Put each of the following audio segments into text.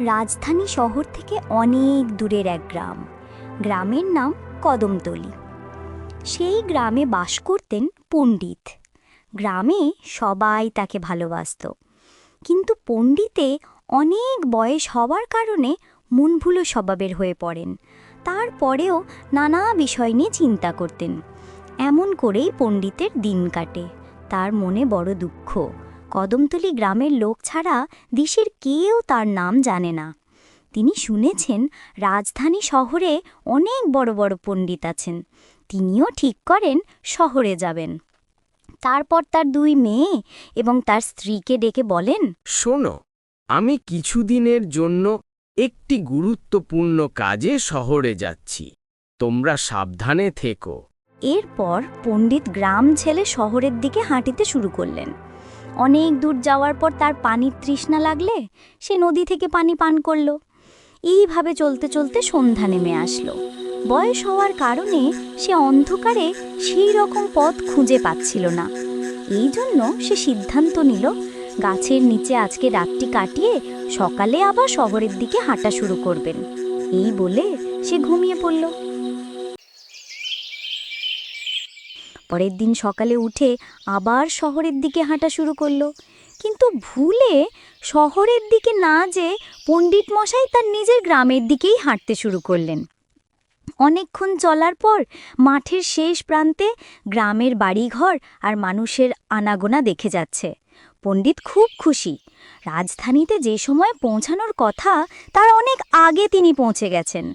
রাজধানী শহর থেকে অনেক দূরের এক গ্রাম। গ্রামের নাম কদমতলি। সেই গ্রামে বাস করতেন পণ্ডিত। গ্রামে সবাই তাকে ভালোবাসত। কিন্তু পণ্ডিতে অনেক বয়স হওয়ার কারণে মনভুলো স্বভাবের হয়ে পড়েন। তারপরেও নানা বিষয় নিয়ে চিন্তা করতেন। এমন করেই পণ্ডিতের দিন কাটে। তার মনে বড় দুঃখ। কদমতলি গ্রামের লোক ছাড়া দেশের কেউ তার নাম জানে না। তিনি শুনেছেন রাজধানী শহরে অনেক বড় বড় পণ্ডিত আছেন। তিনিও ঠিক করেন শহরে যাবেন। তারপর তার দুই মেয়ে এবং তার স্ত্রীকে ডেকে বলেন শোনো আমি কিছুদিনের জন্য একটি গুরুত্বপূর্ণ কাজে শহরে যাচ্ছি। তোমরা সাবধানে থেকো। এরপর পণ্ডিত গ্রাম ছেলে শহরের দিকে হাঁটিতে শুরু করলেন। অনেক দূর যাওয়ার পর তার পানির তৃষ্ণা লাগলে সে নদী থেকে পানি পান করল। এইভাবে চলতে চলতে সন্ধ্যা নেমে আসলো। বয়স হওয়ার কারণে সে অন্ধকারে সেই রকম পথ খুঁজে পাচ্ছিল না। এই জন্য সে সিদ্ধান্ত নিল, গাছের নিচে আজকে রাতটি কাটিয়ে সকালে আবার শহরের দিকে হাঁটা শুরু করবেন। এই বলে সে ঘুমিয়ে পড়ল। পরের দিন সকালে উঠে আবার শহরের দিকে হাঁটা শুরু করল। কিন্তু ভুলে শহরের দিকে না যে পণ্ডিত মশাই তার নিজের গ্রামের দিকেই হাঁটতে শুরু করলেন। অনেকক্ষণ চলার পর মাঠের শেষ প্রান্তে গ্রামের বাড়িঘর আর মানুষের আনাগোনা দেখে যাচ্ছে। পণ্ডিত খুব খুশি। রাজধানীতে যে সময় পৌঁছানোর কথা, তার অনেক আগে তিনি পৌঁছে গেছেন।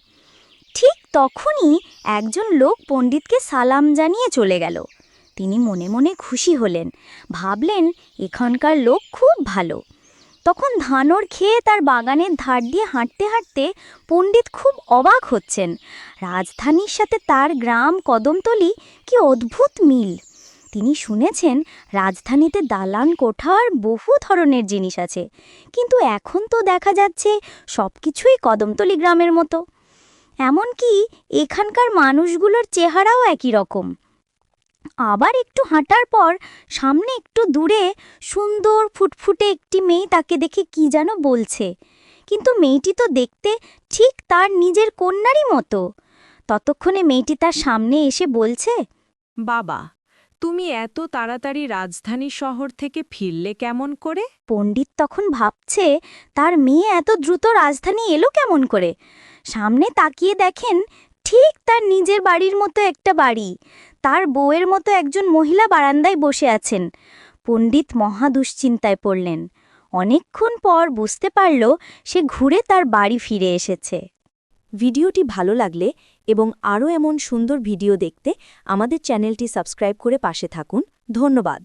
তখনই একজন লোক পণ্ডিতকে সালাম জানিয়ে চলে গেল। তিনি মনে মনে খুশি হলেন, ভাবলেন এখানকার লোক খুব ভালো। তখন ধানর খেয়ে তার বাগানের ধার দিয়ে হাঁটতে হাঁটতে পণ্ডিত খুব অবাক হচ্ছেন। রাজধানীর সাথে তার গ্রাম কদমতলি কি অদ্ভুত মিল! তিনি শুনেছেন রাজধানীতে দালান কোঠার বহু ধরনের জিনিস আছে, কিন্তু এখন তো দেখা যাচ্ছে সব কিছুই কদমতলি গ্রামের মতো। এমনকি এখানকার মানুষগুলোর চেহারাও একই রকম। আবার একটু হাঁটার পর সামনে একটু দূরে সুন্দর ফুটফুটে একটি মেয়ে তাকে দেখে কি যেন বলছে। কিন্তু মেয়েটি তো দেখতে ঠিক তার নিজের কন্যারই মতো। ততক্ষণে মেয়েটি তার সামনে এসে বলছে বাবা তুমি এত তাড়াতাড়ি রাজধানী শহর থেকে ফিরলে কেমন করে? পণ্ডিত তখন ভাবছে তার মেয়ে এত দ্রুত রাজধানী এলো কেমন করে? সামনে তাকিয়ে দেখেন ঠিক তার নিজের বাড়ির মতো একটা বাড়ি। তার বউয়ের মতো একজন মহিলা বারান্দায় বসে আছেন। পণ্ডিত মহা দুশ্চিন্তায় পড়লেন। অনেকক্ষণ পর বুঝতে পারল সে ঘুরে তার বাড়ি ফিরে এসেছে। ভিডিওটি ভালো লাগলে এবং আরও এমন সুন্দর ভিডিও দেখতে আমাদের চ্যানেলটি সাবস্ক্রাইব করে পাশে থাকুন। ধন্যবাদ।